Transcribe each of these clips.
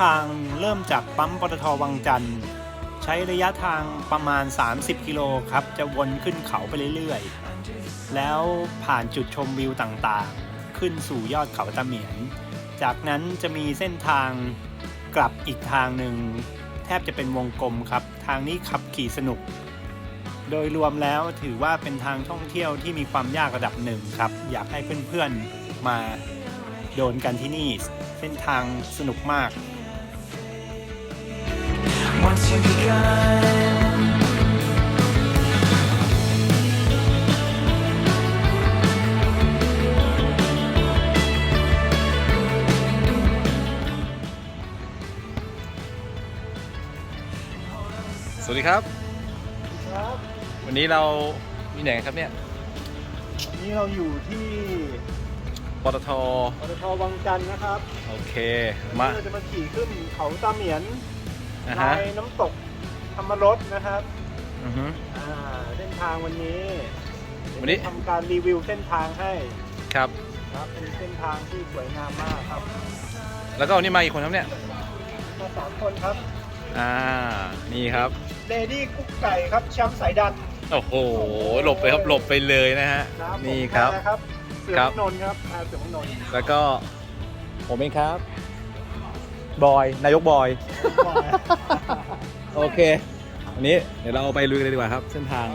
ทางเริ่มจากปั๊มปตทวังจันทร์ใช้ระยะทางประมาณ 30 กิโลครับ จะวนขึ้นเขาไปเรื่อยๆ แล้วผ่านจุดชมวิวต่างๆ ขึ้นสู่ยอดเขาตะเหมียน จากนั้นจะมีเส้นทางกลับอีกทางหนึ่ง แทบจะเป็นวงกลมครับ ทางนี้ขับขี่สนุก โดยรวมแล้วถือว่าเป็นทางท่องเที่ยวที่มีความยากระดับหนึ่งครับ อยากให้เพื่อนๆมาโดนกันที่นี่ เส้นทางสนุกมาก Once you've begun, สวัสดีครับ ครับ วันนี้เรามีไหนครับเนี่ยวันนี้เราอยู่ที่ปตทปตทวังจันทร์นะครับโอเค มามาเราจะมาขี่ขึ้นเขาตาเหมียน อะลาฮะยน้ำตกธรรมรสนะครับอือฮึ อ่าเส้นทางวันนี้วันนี้ทำการรีวิวเส้นทางให้ครับ ครับเป็นเส้นทางที่สวยงามมากครับแล้วก็วันนี้มาอีกคนครับเนี่ย มาสามคนครับ อ่า นี่ครับ เลดี้กุ๊กไก่ครับแชมป์สายดันโอ้โห หลบไปครับ หลบไปเลยนะฮะครับนี่ครับผมนะครับ เสือครับมนนท์ครับอ่าเสือมนนท์แล้วก็ผมเองครับ บอย นายกบอย โอเควันนี้เดี๋ยวเราไปลุยกันเลยดีกว่าครับ เส้นทาง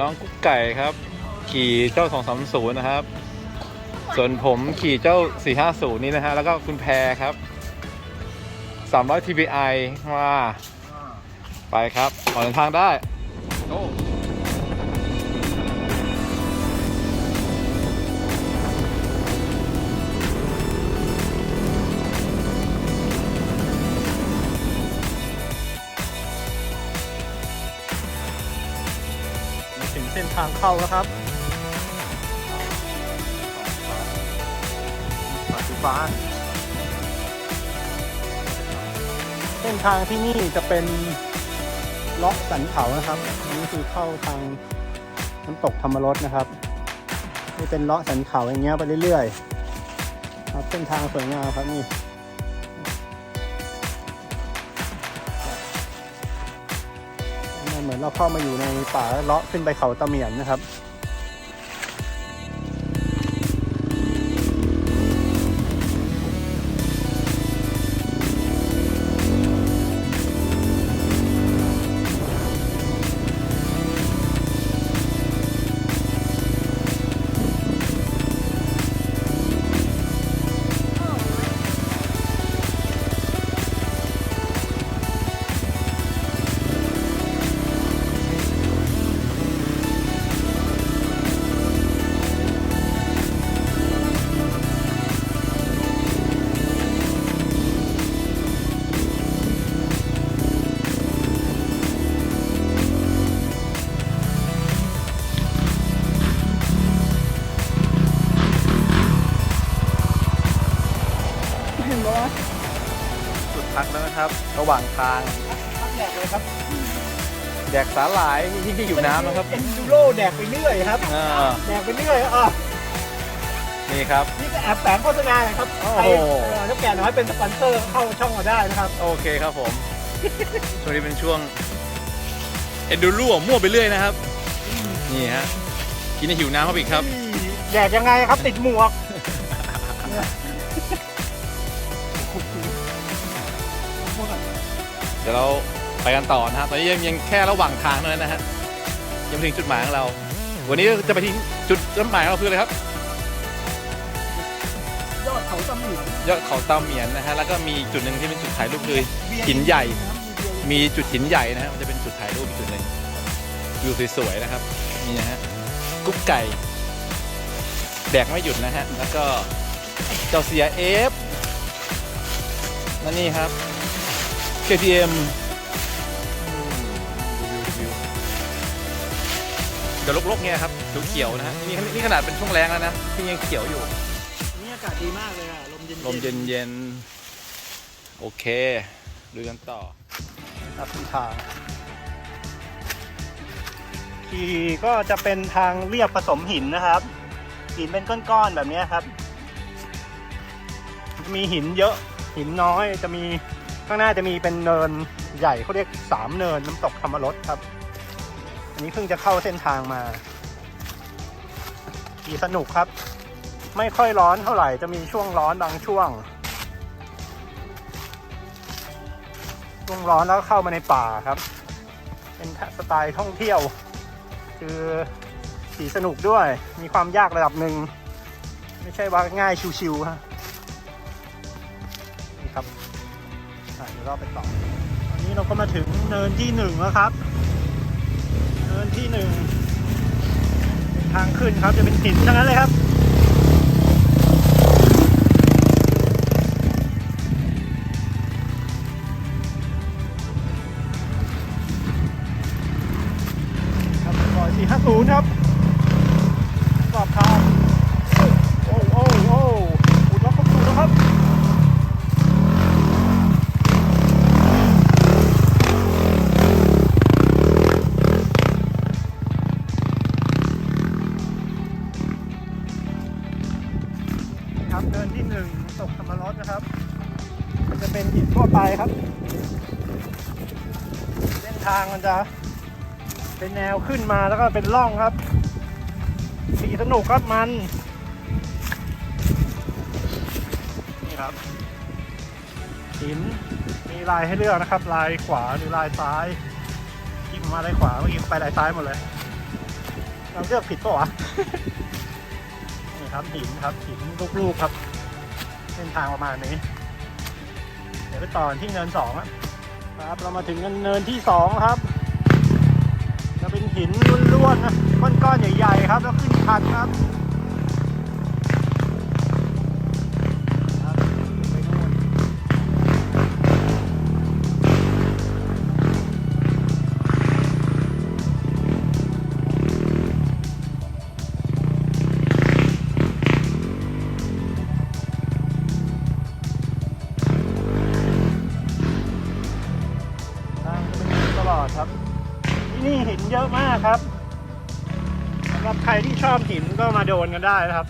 น้องกุ๊กไก่ครับ ขี่เจ้า 230 นะครับ ส่วนผมขี่เจ้า 450 นี่นะฮะ แล้วก็คุณแพรครับ 300 TBI มา ไปครับออกเดินทางได้โถึงเส้นทางเข้าแล้วครับปัจจุบันเส้นทางที่นี่จะเป็นเลาะสันเขานะครับอันนี่คือเข้าทางน้ำตกธรรมรสนะครับนี่เป็นเลาะสันเขาอย่างเงี้ยไปเรื่อยๆครับเส้นทางสวยงามครับนี่ เหมือนเราเข้ามาอยู่ในป่าเลาะขึ้นไปเขาตะเหมียนนะครับ รับระหว่างทางพักแดกเลยครับแดกสาหร่ายที่ที่อยู่น้ำนะครับเอ็นดูโรแดกไปเรื่อยครับอ่าแดกไปเรื่อยอะนี่ครับนี่ก็แอบแฝงโฆษณาหนะครับโอ้ใครโหเอ่อถ้าแก่น้อยเป็นสปอนเซอร์เข้าช่องมาได้นะครับ โอเคครับผม ช่วงนี้เป็นช่วงเอ็นดูรั่วมั่วไปเรื่อยนะครับ นี่ฮะกินให้หิวน้ำเข้าไปอีกครับแดกยังไงครับติดหมวก เดี๋ยวเราไปกันต่อนะครับตอนนี้ยังยังแค่ระหว่างทางเท่านั้นนะฮะยังไม่ถึงจุดหมายของเรา วันนี้จะไปที่จุดจุดหมายของเราคืออะไรครับ ยอดเขาตะเหมียนยอดเขาเตาเหมียนนะฮะแล้วก็มีจุดหนึ่งที่เป็นจุดถ่ายรูปคือหินใหญ่ มีจุดหินใหญ่นะฮะมันจะเป็นจุดถ่ายรูปอีกจุดหนึ่งวิวสวยๆนะครับนี่นะฮะกุ๊กไก่แดกไม่หยุดนะฮะแล้วก็เจ้าเสียเอฟนั่นนี่ครับ KTM อืมดูวิววิวเดี๋ยวลกๆเนี่ยครับเขียวๆนะฮะนี่นี่ขนาดเป็นช่วงแรงแล้วนะที่ยังเขียวอยู่นี่อากาศดีมากเลยอะลมเย็นๆลมเย็นๆ โอเคดูกันต่อครับที่ทางขี่ก็จะเป็นทางเรียบผสมหินนะครับ หินเป็นก้อนๆแบบเนี้ยครับ มีหินเยอะหินน้อยจะมี ข้างหน้าจะมีเป็นเนินใหญ่เขาเรียกสามเนินน้ำตกธรรมรสครับ อันนี้เพิ่งจะเข้าเส้นทางมาขี่สนุกครับ ไม่ค่อยร้อนเท่าไหร่จะมีช่วงร้อนบางช่วง ช่วงร้อนแล้วเข้ามาในป่าครับ เป็นสไตล์ท่องเที่ยว คือขี่สนุกด้วย มีความยากระดับหนึ่ง ไม่ใช่ว่าง่ายชิวๆฮะ ยวเราไปต่อตอนนี้เราก็มาถึงเนินที่หนึ่งแล้วครับ เนินที่หนึ่งทางขึ้นครับจะเป็นหินทั้งนั้นเลยครับครับร้อยสี่ห้าศูนย์ครับสอบทาง ทางมันจะเป็นแนวขึ้นมาแล้วก็เป็นร่องครับ สีสนุกครับมัน นี่ครับหินมีลายให้เลือกนะครับ ลายขวาหรือลายซ้ายยิงมาลายขวาเมื่อกี้ไปลายซ้ายหมดเลยเราเลือกผิดปะวะนี่ครับหินครับหินลูกๆครับ เส้นทางประมาณนี้ เดี๋ยวไปต่อที่เนินสองอะ ครับเรามาถึงเนินที่สองครับ จะเป็นหินล้วนๆนะก้อนๆใหญ่ ๆ ครับ แล้วขึ้นชันครับครับ ที่ชอบหินก็มาโดนกันได้นะครับ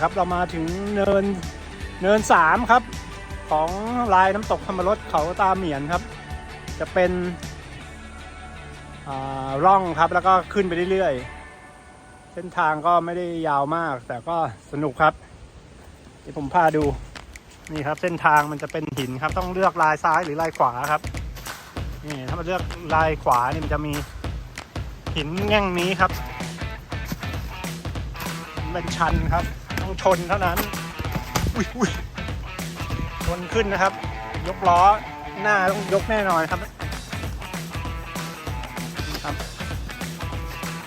ครับ เรามาถึงเนินเนินสามครับ ของลายน้ำตกธรรมรสเขาตาเหมียนครับ จะเป็นอ่าร่องครับแล้วก็ขึ้นไปเรื่อยๆ เส้นทางก็ไม่ได้ยาวมาก แต่ก็สนุกครับเดี๋ยวผมพาดูนี่ครับ เส้นทางมันจะเป็นหินครับ ต้องเลือกลายซ้ายหรือลายขวาครับนี่ถ้ามาเลือกลายขวานี่มันจะมีหินแง่งนี้ครับเป็นชันครับ ต้องชนเท่านั้นอุ้ยอุ้ยชนขึ้นนะครับ ยกล้อหน้าต้องยกแน่นอนครับนี่ครับ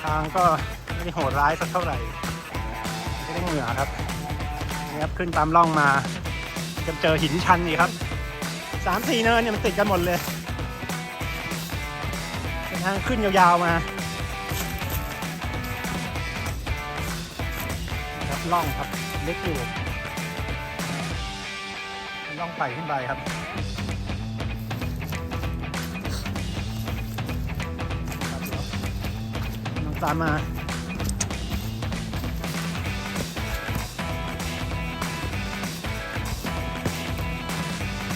ทางก็ไม่ได้โหดร้ายสักเท่าไหร่ไม่ได้เหงื่อครับนี่ครับขึ้นตามร่องมาจะเจอหินชันอีกครับสามสี่เนินเนี่ยมันติดกันหมดเลยเป็นทางขึ้นยาวๆมา ล่องครับเล็กอยู่ล่องไต่ขึ้นไปครับน้องตามมา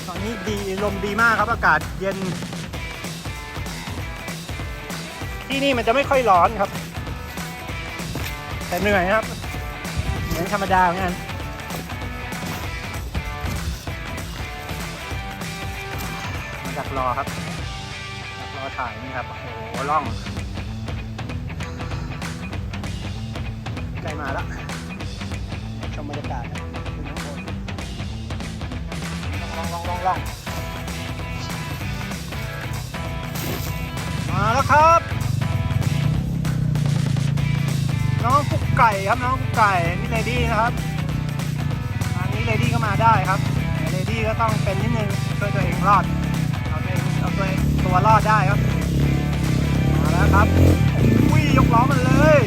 ตอนนี้ดีลมดีมากครับอากาศเย็น ที่นี่มันจะไม่ค่อยร้อนครับ แต่เหนื่อยครับ ธรรมดาเหมือนกันมาดักรอครับดักรอถ่ายนี่ครับ โอ้โหล่องใกล้มาแล้วชมบรรยากาศขึ้นข้างบนล่องล่องล่องล่องมาแล้วครับ น้องกุ๊กไก่ครับน้องกุ๊กไก่นี่เลดี้นะครับอันนี้เลดี้ก็มาได้ครับแต่เลดี้ก็ต้องเป็นนิดนึงช่วยตัวเองรอดเอาตัวเองเอาตัวเองตัวรอดได้ครับมาแล้วครับอุ้ยยกล้อมันเลย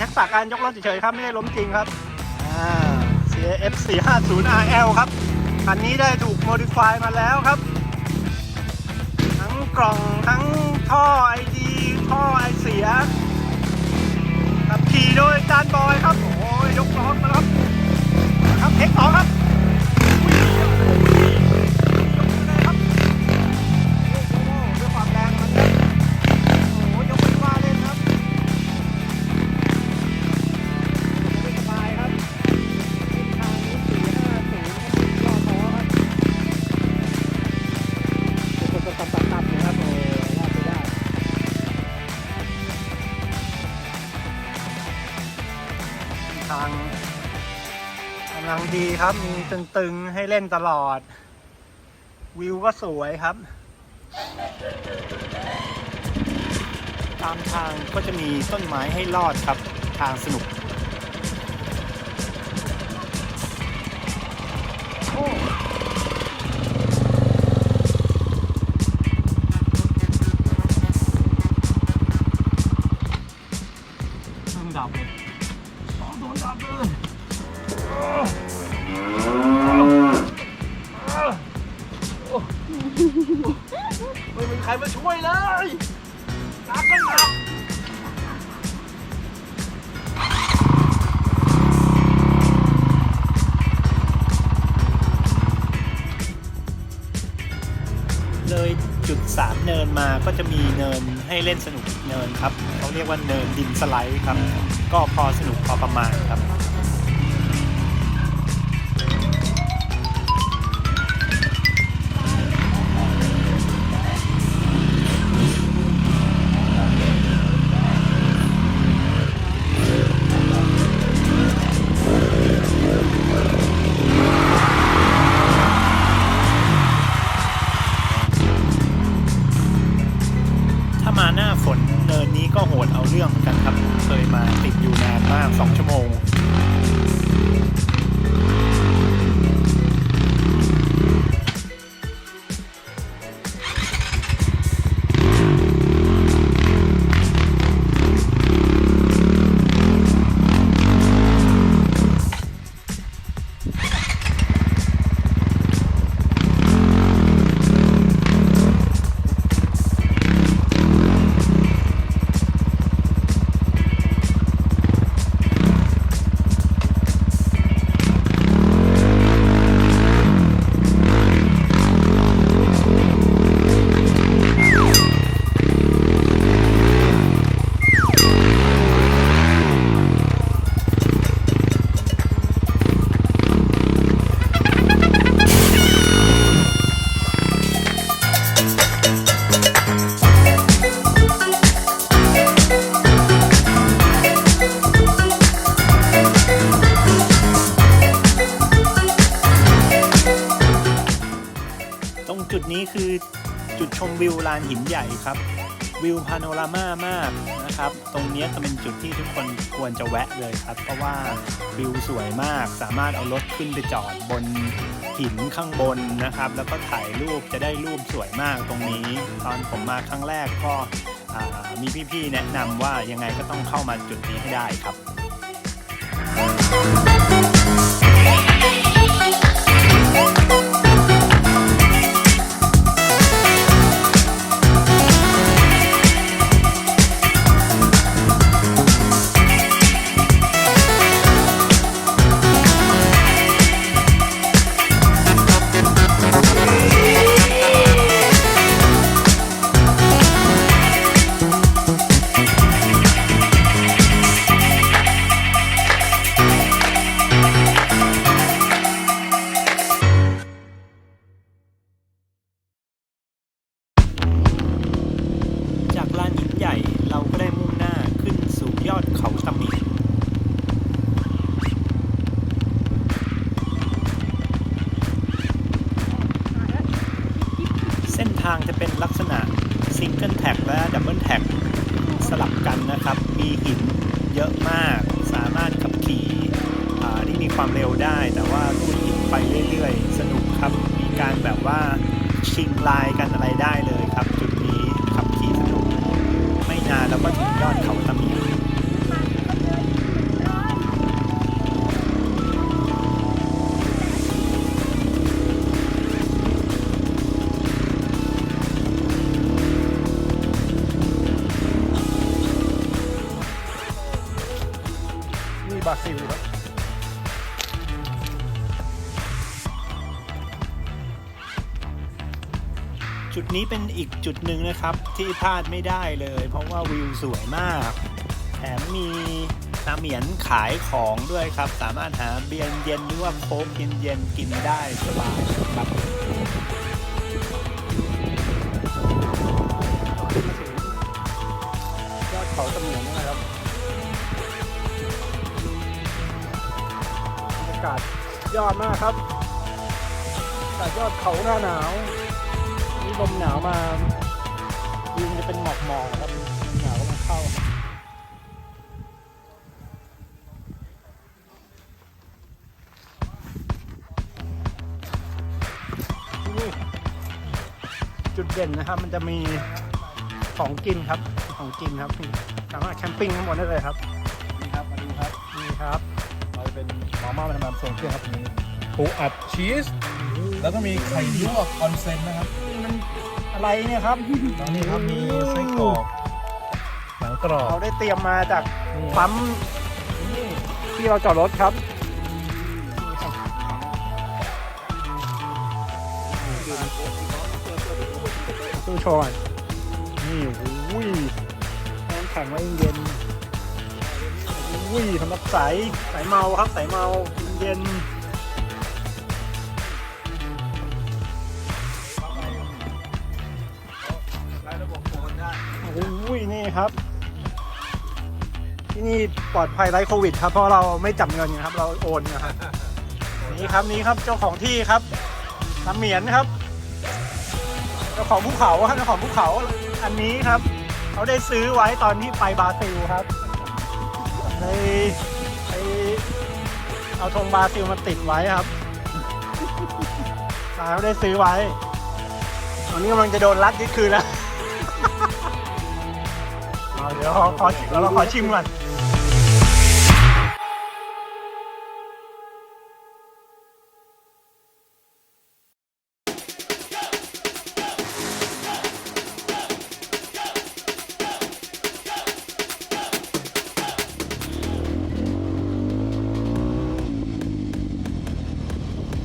ทักษะการยกรถเฉยๆครับ ไม่ได้ล้มจริงครับ CF 4 5 0 RL ครับ คันนี้ได้ถูกโมดิฟายมาแล้วครับ ทั้งกล่องทั้งท่อไอดีท่อไอเสียขับขี่โดยจานบอยครับ โอ้ยยกล้อมาแล้วครับ ครับเทคสองครับ ดีครับ มีตึงๆ ให้เล่นตลอด วิวก็สวยครับ ตามทางก็จะมีต้นไม้ให้ลอดครับ ทางสนุก โอ้โดนดับเลยโดนดับเลย ไม่มีใครมาช่วยเลยดับก็ดับเลยจุด3เนินมาก็จะมีเนินให้เล่นสนุกเนินครับเขาเรียกว่าเนินดินสไลด์ครับ ก็พอสนุกพอประมาณครับ วิวลานหินใหญ่ครับ วิวพาโนรามามากนะครับ ตรงนี้จะเป็นจุดที่ทุกคนควรจะแวะเลยครับ เพราะว่าวิวสวยมาก สามารถเอารถขึ้นไปจอดบนหินข้างบนนะครับ แล้วก็ถ่ายรูปจะได้รูปสวยมากตรงนี้ ตอนผมมาครั้งแรกก็มีพี่ๆแนะนำว่ายังไงก็ต้องเข้ามาจุดนี้ให้ได้ครับ นี้เป็นอีกจุดหนึ่งนะครับที่พลาดไม่ได้เลย เพราะว่าวิวสวยมาก แถมมีน้ำเหมียนขายของด้วยครับ สามารถหาเบียร์เย็นหรือว่าโค้กเย็นๆกินได้สบายครับยอดเขาตะเหมียนนะครับบรรยากาศยอดมากครับอากาศยอดเขาหน้าหนาว ลมหนาวมาวิวจะเป็นหมอกหมอกๆครับลมหนาวกำลังเข้าที่นี่จุดเด่นนะครับ มันจะมีของกินครับของกินครับนี่สามารถแคมปิ้งทั้งหมดได้เลยครับนี่ครับมาดูครับนี่ครับเราจะเป็นมาม่ามันทำทรงเครื่องครับมีปูอัดชีส แล้วก็มีไข่ลวกออนเซ็นนะครับนี่มัน อะไรเนี่ยครับแล้วนี่ครับมีไส้กรอกหนังกรอบเราได้เตรียมมาจากนี่ปั๊มที่เราจอดรถครับตู้โชว์หน่อยนี่โอ้ยน้ำแข็งไว้เย็นๆอุ้ยสำหรับสายสายเมาครับสายเมาเย็น นี่ครับ ที่นี่ปลอดภัยไร้โควิด ครับเพราะเราไม่จับเงินนะครับ เราโอนนะครับนี่ครับนี่ครับเจ้าของที่ครับน้ำเหมียนครับเจ้าของภูเขาครับเจ้าของภูเขาอันนี้ครับ เขาได้ซื้อไว้ตอนที่ไปบราซิลครับในไปเอาธงบราซิลมาติดไว้ครับเขาได้ซื้อไว้ตอนนี้กำลังจะโดนรัดยึดคืนแล้ว เดี๋ยวขอขอเราขอชิมก่อน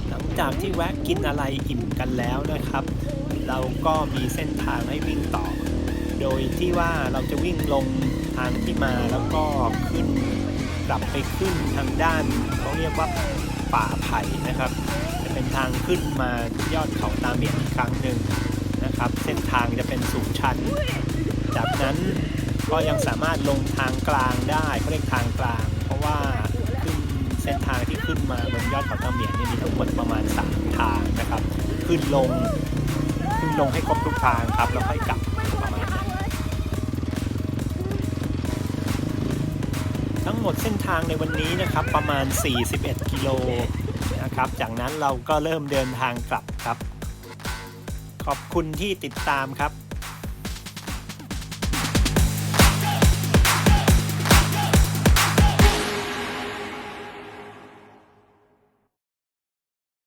หลังจากที่แวะกินอะไรอิ่มกันแล้วนะครับ เราก็มีเส้นทางให้วิ่งต่อ โดยที่ว่าเราจะวิ่งลงทางที่มาแล้วก็ขึ้นกลับไปขึ้นทางด้านเขาเรียกว่าป่าไผ่นะครับ จะเป็นทางขึ้นมายอดเขาตาเหมียนอีกครั้งหนึ่งนะครับ เส้นทางจะเป็นสูงชัน จากนั้นก็ยังสามารถลงทางกลางได้เขาเรียกทางกลาง เพราะว่าขึ้นเส้นทางที่ขึ้นมาบนยอดเขาตาเมียนเนี่มีทั้งหมดประมาณ3ทางนะครับ ขึ้นลงขึ้นลงให้ครบทุกทางครับแล้วค่อยกลับ ทั้งหมดเส้นทางในวันนี้นะครับประมาณ 41 กิโลนะครับ จากนั้นเราก็เริ่มเดินทางกลับครับ ขอบคุณที่ติดตามครับ